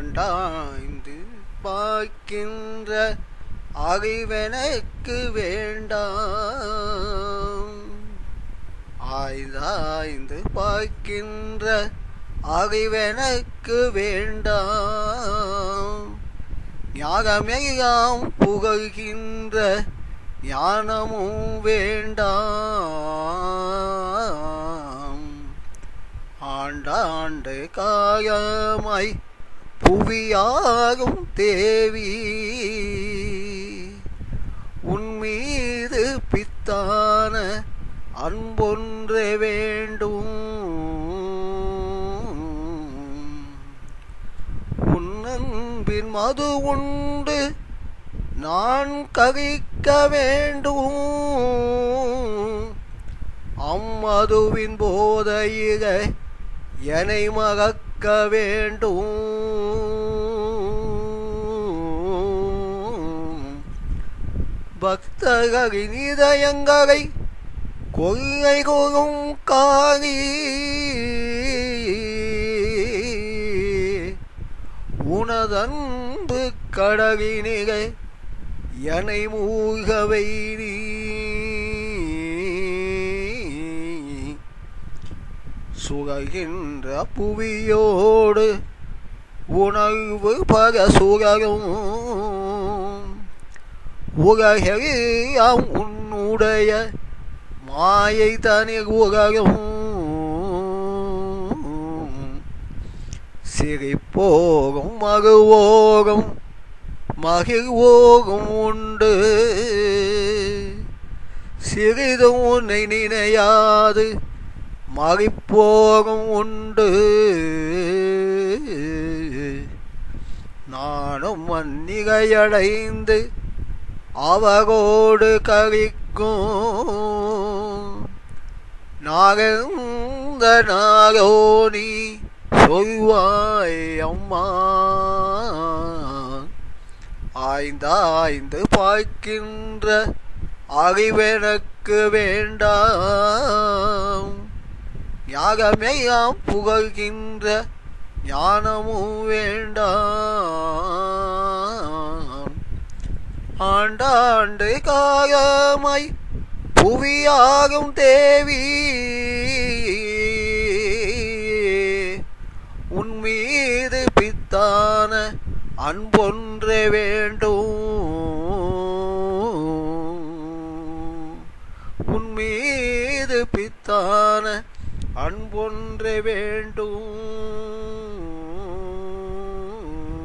ஆண்டாய்ந்து பார்க்கின்ற அறிவெனக்கு வேண்டாம். ஆய்ந்தாய்ந்து பார்க்கின்ற அறிவெனக்கு வேண்டாம். ஞாகமெல்லாம் புகழ்கின்ற ஞானமும் வேண்டாம். ஆண்டாண்டு காயமாய் புவியாகும் தேவி. உன் மீது பித்தான அன்பொன்றே வேண்டும். உன்னன்பின் மது உண்டு நான் கவிக்க வேண்டும். அம்மதுவின் போதையிக என்னை மகக்க வேண்டும். பக்தர்களின் இதயங்களை கொள்ளை கூறும் காரி உனதன்பு கடலினிலே என்னை மூழ்கவை நீ சுழகின்ற புவியோடு உணர்வு பல சுழலும். உலகெல்லாம் உன்னுடைய மாயை தனில் உலகும். சிரிப்போகும் மகுவோகும் மகிழ்வோகம் உண்டு. சிறிதும் உன்னை நினையாது மறிப்போகம் உண்டு. நானும் மன்னிகையடைந்து அவரோடு கழிக்கும் நாகந்த நாகோனி சொல்வாய் அம்மா. ஆய்ந்தாய்ந்து பார்க்கின்ற அறிவெனக்கு வேண்டாம். யாகமேயாம் புகழ்கின்ற ஞானமும் வேண்டாம். ஆண்டாண்டு காயமாய் புவியாகும் தேவி. உன் மீது பித்தான அன்பொன்றே வேண்டும். உன் மீது பித்தான அன்பொன்றே வேண்டும்.